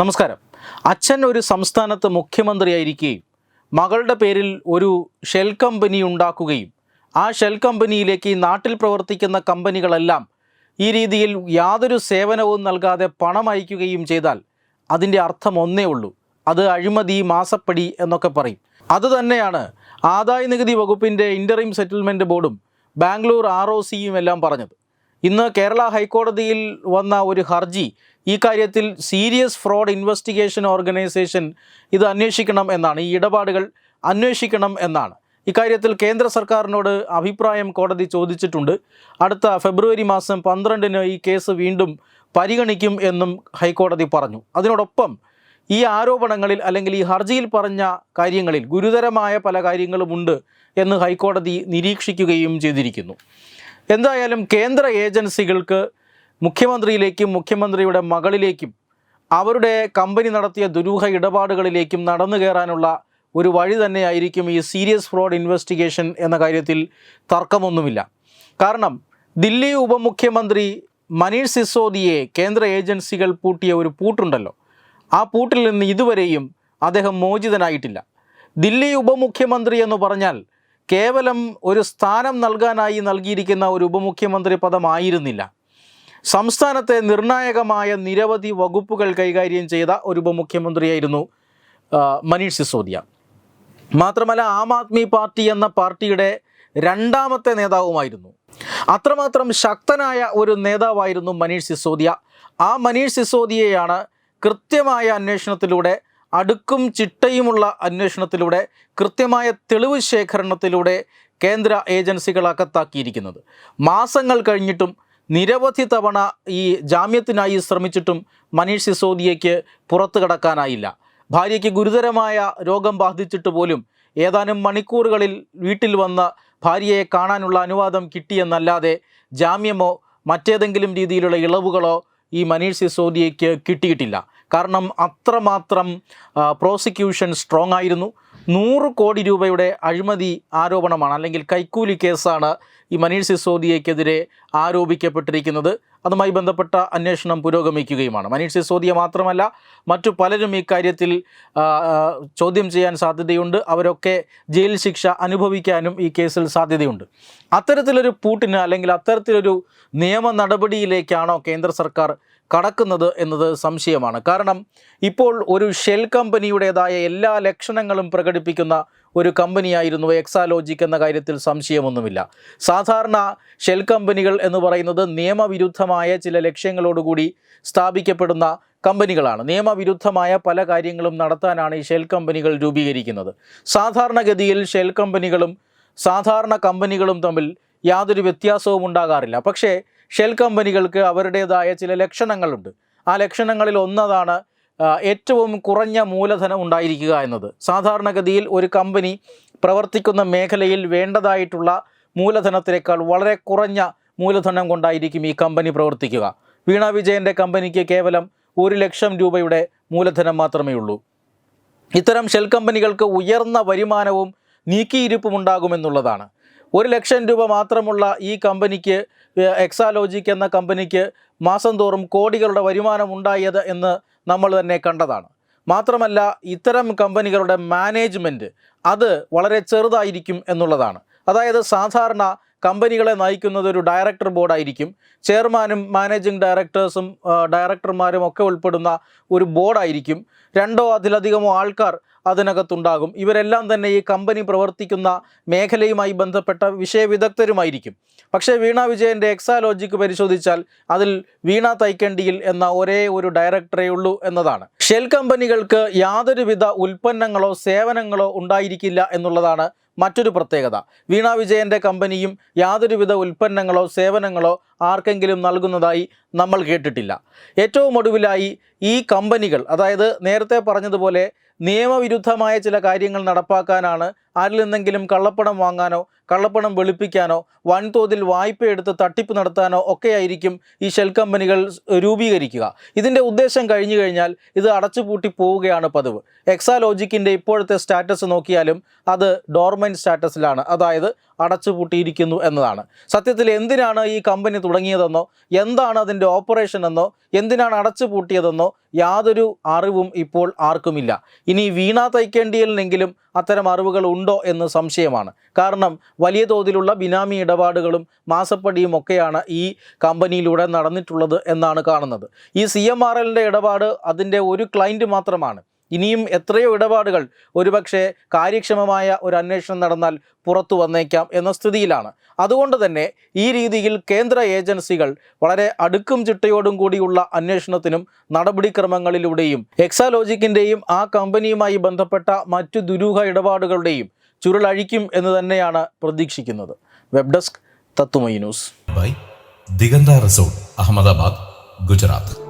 നമസ്കാരം. അച്ഛൻ ഒരു സംസ്ഥാനത്ത് മുഖ്യമന്ത്രിയായിരിക്കുകയും മകളുടെ പേരിൽ ഒരു ഷെൽ കമ്പനി ഉണ്ടാക്കുകയും ആ ഷെൽ കമ്പനിയിലേക്ക് നാട്ടിൽ പ്രവർത്തിക്കുന്ന കമ്പനികളെല്ലാം ഈ രീതിയിൽ യാതൊരു സേവനവും നൽകാതെ പണം അയക്കുകയും ചെയ്താൽ അതിന്റെ അർത്ഥം ഒന്നേ ഉള്ളൂ. അത് അഴിമതി മാസപ്പടി എന്നൊക്കെ പറയും. അതുതന്നെയാണ് ആദായ നികുതി വകുപ്പിന്റെ ഇന്ററിം സെറ്റിൽമെന്റ് ബോർഡും ബാംഗ്ലൂർ ആർ ഒ സിയും എല്ലാം പറഞ്ഞത്. ഇന്ന് കേരള ഹൈക്കോടതിയിൽ വന്ന ഒരു ഹർജി ഈ കാര്യത്തിൽ സീരിയസ് ഫ്രോഡ് ഇൻവെസ്റ്റിഗേഷൻ ഓർഗനൈസേഷൻ ഇത് അന്വേഷിക്കണം എന്നാണ് ഈ ഇടപാടുകൾ അന്വേഷിക്കണം എന്നാണ്. ഇക്കാര്യത്തിൽ കേന്ദ്ര സർക്കാരിനോട് അഭിപ്രായം കോടതി ചോദിച്ചിട്ടുണ്ട്. അടുത്ത ഫെബ്രുവരി മാസം പന്ത്രണ്ടിന് ഈ കേസ് വീണ്ടും പരിഗണിക്കും എന്നും ഹൈക്കോടതി പറഞ്ഞു. അതിനോടൊപ്പം ഈ ആരോപണങ്ങളിൽ അല്ലെങ്കിൽ ഈ ഹർജിയിൽ പറഞ്ഞ കാര്യങ്ങളിൽ ഗുരുതരമായ പല കാര്യങ്ങളുമുണ്ട് എന്ന് ഹൈക്കോടതി നിരീക്ഷിക്കുകയും ചെയ്തിരിക്കുന്നു. എന്തായാലും കേന്ദ്ര ഏജൻസികൾക്ക് മുഖ്യമന്ത്രിയിലേക്കും മുഖ്യമന്ത്രിയുടെ മകളിലേക്കും അവരുടെ കമ്പനി നടത്തിയ ദുരൂഹ ഇടപാടുകളിലേക്കും നടന്നു കയറാനുള്ള ഒരു വഴി തന്നെയായിരിക്കും ഈ സീരിയസ് ഫ്രോഡ് ഇൻവെസ്റ്റിഗേഷൻ എന്ന കാര്യത്തിൽ തർക്കമൊന്നുമില്ല. കാരണം ദില്ലി ഉപമുഖ്യമന്ത്രി മനീഷ് സിസോദിയെ കേന്ദ്ര ഏജൻസികൾ പൂട്ടിയ ഒരു പൂട്ടുണ്ടല്ലോ. ആ പൂട്ടിൽ നിന്ന് ഇതുവരെയും അദ്ദേഹം മോചിതനായിട്ടില്ല. ദില്ലി ഉപമുഖ്യമന്ത്രി എന്ന് പറഞ്ഞാൽ കേവലം ഒരു സ്ഥാനം നൽകാനായി നൽകിയിരിക്കുന്ന ഒരു ഉപമുഖ്യമന്ത്രി പദമായിരുന്നില്ല. സംസ്ഥാനത്തെ നിർണായകമായ നിരവധി വകുപ്പുകൾ കൈകാര്യം ചെയ്ത ഒരു ഉപമുഖ്യമന്ത്രിയായിരുന്നു മനീഷ് സിസോദിയ. മാത്രമല്ല ആം ആദ്മി പാർട്ടി എന്ന പാർട്ടിയുടെ രണ്ടാമത്തെ നേതാവുമായിരുന്നു. അത്രമാത്രം ശക്തനായ ഒരു നേതാവായിരുന്നു മനീഷ് സിസോദിയ. ആ മനീഷ് സിസോദിയയാണ് കൃത്യമായ അന്വേഷണത്തിലൂടെ അടുക്കും ചിട്ടയുമുള്ള അന്വേഷണത്തിലൂടെ കൃത്യമായ തെളിവ് ശേഖരണത്തിലൂടെ കേന്ദ്ര ഏജൻസികൾ അകത്താക്കിയിരിക്കുന്നത്. മാസങ്ങൾ കഴിഞ്ഞിട്ടും നിരവധി തവണ ഈ ജാമ്യത്തിനായി ശ്രമിച്ചിട്ടും മനീഷ് സിസോദിയയ്ക്ക് പുറത്തു കടക്കാനായില്ല. ഭാര്യയ്ക്ക് ഗുരുതരമായ രോഗം ബാധിച്ചിട്ട് പോലും ഏതാനും മണിക്കൂറുകളിൽ വീട്ടിൽ വന്ന ഭാര്യയെ കാണാനുള്ള അനുവാദം കിട്ടിയെന്നല്ലാതെ ജാമ്യമോ മറ്റേതെങ്കിലും രീതിയിലുള്ള ഇളവുകളോ ഈ മനീഷ് സിസോദിയയ്ക്ക് കിട്ടിയിട്ടില്ല. കാരണം അത്രമാത്രം പ്രോസിക്യൂഷൻ സ്ട്രോങ് ആയിരുന്നു. നൂറ് കോടി രൂപയുടെ അഴിമതി ആരോപണമാണ് അല്ലെങ്കിൽ കൈക്കൂലി കേസാണ് ഈ മനീഷ് സിസോദിയയ്ക്കെതിരെ ആരോപിക്കപ്പെട്ടിരിക്കുന്നത് അതുമായി ബന്ധപ്പെട്ട അന്വേഷണം പുരോഗമിക്കുകയുമാണ്. മനീഷ് സിസോദിയ മാത്രമല്ല മറ്റു പലരും ഈ കാര്യത്തിൽ ആ, ആ, ചോദ്യം ചെയ്യാൻ സാധ്യതയുണ്ട്. അവരൊക്കെ ജയിൽ ശിക്ഷ അനുഭവിക്കാനും ഈ കേസിൽ സാധ്യതയുണ്ട്. അത്തരത്തിലൊരു പൂട്ടിന് അല്ലെങ്കിൽ അത്തരത്തിലൊരു നിയമ നടപടിയിലേക്കാണോ കേന്ദ്ര സർക്കാർ കടക്കുന്നത് എന്നത് സംശയമാണ്. കാരണം ഇപ്പോൾ ഒരു ഷെൽ കമ്പനിയുടേതായ എല്ലാ ലക്ഷണങ്ങളും പ്രകടിപ്പിക്കുന്ന ഒരു കമ്പനിയായിരുന്നു എക്സാലോജിക് എന്ന കാര്യത്തിൽ സംശയമൊന്നുമില്ല. സാധാരണ ഷെൽ കമ്പനികൾ എന്ന് പറയുന്നത് നിയമവിരുദ്ധമായ ചില ലക്ഷ്യങ്ങളോടുകൂടി സ്ഥാപിക്കപ്പെടുന്ന കമ്പനികളാണ്. നിയമവിരുദ്ധമായ പല കാര്യങ്ങളും നടത്താനാണ് ഈ ഷെൽ കമ്പനികൾ രൂപീകരിക്കുന്നത്. സാധാരണഗതിയിൽ ഷെൽ കമ്പനികളും സാധാരണ കമ്പനികളും തമ്മിൽ യാതൊരു വ്യത്യാസവും ഉണ്ടാകാറില്ല. പക്ഷേ ഷെൽ കമ്പനികൾക്ക് അവരുടേതായ ചില ലക്ഷണങ്ങളുണ്ട്. ആ ലക്ഷണങ്ങളിൽ ഒന്നതാണ് ഏറ്റവും കുറഞ്ഞ മൂലധനം ഉണ്ടായിരിക്കുക എന്നത്. സാധാരണഗതിയിൽ ഒരു കമ്പനി പ്രവർത്തിക്കുന്ന മേഖലയിൽ വേണ്ടതായിട്ടുള്ള മൂലധനത്തിനേക്കാൾ വളരെ കുറഞ്ഞ മൂലധനം കൊണ്ടായിരിക്കും ഈ കമ്പനി പ്രവർത്തിക്കുക. വീണ വിജയന്റെ കമ്പനിക്ക് കേവലം ഒരു ലക്ഷം രൂപയുടെ മൂലധനം മാത്രമേ ഉള്ളൂ. ഇത്തരം ഷെൽ കമ്പനികൾക്ക് ഉയർന്ന വരുമാനവും നീക്കിയിരിപ്പും ഉണ്ടാകുമെന്നുള്ളതാണ്. ഒരു ലക്ഷം രൂപ മാത്രമുള്ള ഈ കമ്പനിക്ക് എക്സാലോജിക് എന്ന കമ്പനിക്ക് മാസം തോറും കോടികളുടെ വരുമാനം ഉണ്ടായത് എന്ന് നമ്മൾ തന്നെ കണ്ടതാണ്. മാത്രമല്ല ഇത്തരം കമ്പനികളുടെ മാനേജ്മെന്റ് അത് വളരെ ചെറുതായിരിക്കും എന്നുള്ളതാണ്. അതായത് സാധാരണ കമ്പനികളെ നയിക്കുന്നത് ഒരു ഡയറക്ടർ ബോർഡായിരിക്കും ചെയർമാനും മാനേജിംഗ് ഡയറക്ടേഴ്സും ഡയറക്ടർമാരും ഒക്കെ ഉൾപ്പെടുന്ന ഒരു ബോർഡായിരിക്കും രണ്ടോ അതിലധികമോ ആൾക്കാർ അതിനകത്തുണ്ടാകും. ഇവരെല്ലാം തന്നെ ഈ കമ്പനി പ്രവർത്തിക്കുന്ന മേഖലയുമായി ബന്ധപ്പെട്ട വിഷയവിദഗ്ധരുമായിരിക്കും പക്ഷേ വീണ വിജയന്റെ എക്സാലോജിക്ക് പരിശോധിച്ചാൽ അതിൽ വീണ തൈക്കണ്ടിയിൽ എന്ന ഒരേ ഒരു ഡയറക്ടറേ ഉള്ളൂ എന്നതാണ്. ഷെൽ കമ്പനികൾക്ക് യാതൊരുവിധ ഉൽപ്പന്നങ്ങളോ സേവനങ്ങളോ ഉണ്ടായിരിക്കില്ല എന്നുള്ളതാണ് മറ്റൊരു പ്രത്യേകത. വീണ വിജയന്റെ കമ്പനിയും യാതൊരുവിധ ഉൽപ്പന്നങ്ങളോ സേവനങ്ങളോ ആർക്കെങ്കിലും നൽകുന്നതായി നമ്മൾ കേട്ടിട്ടില്ല. ഏറ്റവും ഒടുവിലായി ഈ കമ്പനികൾ അതായത് നേരത്തെ പറഞ്ഞതുപോലെ നിയമവിരുദ്ധമായ ചില കാര്യങ്ങൾ നടപ്പാക്കാനാണ് ആരിൽ നിന്നെങ്കിലും കള്ളപ്പണം വാങ്ങാനോ കള്ളപ്പണം വെളുപ്പിക്കാനോ വൻതോതിൽ വായ്പ എടുത്ത് തട്ടിപ്പ് നടത്താനോ ഒക്കെയായിരിക്കും ഈ ഷെൽ കമ്പനികൾ രൂപീകരിക്കുക. ഇതിന്റെ ഉദ്ദേശം കഴിഞ്ഞു കഴിഞ്ഞാൽ ഇത് അടച്ചുപൂട്ടി പോവുകയാണ് പതിവ്. എക്സാലോജിക്കിന്റെ ഇപ്പോഴത്തെ സ്റ്റാറ്റസ് നോക്കിയാലും അത് ഡോർമെന്റ് സ്റ്റാറ്റസിലാണ്. അതായത് അടച്ചുപൂട്ടിയിരിക്കുന്നു എന്നതാണ്. സത്യത്തിൽ എന്തിനാണ് ഈ കമ്പനി തുടങ്ങിയതെന്നോ എന്താണ് അതിന്റെ ഓപ്പറേഷൻ എന്നോ എന്തിനാണ് അടച്ചുപൂട്ടിയതെന്നോ യാതൊരു അറിവും ഇപ്പോൾ ആർക്കുമില്ല. ഇനി വീണ തൈക്കേണ്ടിയലിനെങ്കിലും അത്തരം അറിവുകൾ ഉണ്ടോ എന്ന് സംശയമാണ്. കാരണം വലിയ തോതിലുള്ള ബിനാമി ഇടപാടുകളും മാസപ്പടിയും ഒക്കെയാണ് ഈ കമ്പനിയിലൂടെ നടന്നിട്ടുള്ളത് എന്നാണ് കാണുന്നത്. ഈ സി എം ആർ എല്ലിന്റെ ഇടപാട് അതിന്റെ ഒരു ക്ലയന്റ് മാത്രമാണ്. ഇനിയും എത്രയോ ഇടപാടുകൾ ഒരുപക്ഷെ കാര്യക്ഷമമായ ഒരു അന്വേഷണം നടന്നാൽ പുറത്തു വന്നേക്കാം എന്ന സ്ഥിതിയിലാണ്. അതുകൊണ്ട് തന്നെ ഈ രീതിയിൽ കേന്ദ്ര ഏജൻസികൾ വളരെ അടുക്കും ചിട്ടയോടും കൂടിയുള്ള അന്വേഷണത്തിനും നടപടിക്രമങ്ങളിലൂടെയും എക്സാലോജിക്കിന്റെയും ആ കമ്പനിയുമായി ബന്ധപ്പെട്ട മറ്റു ദുരൂഹ ഇടപാടുകളുടെയും ചുരുളഴിക്കും എന്ന് തന്നെയാണ് പ്രതീക്ഷിക്കുന്നത്. വെബ് ഡെസ്ക് തത്തുമൈ news. Bye. Diganta resort Ahmedabad Gujarat.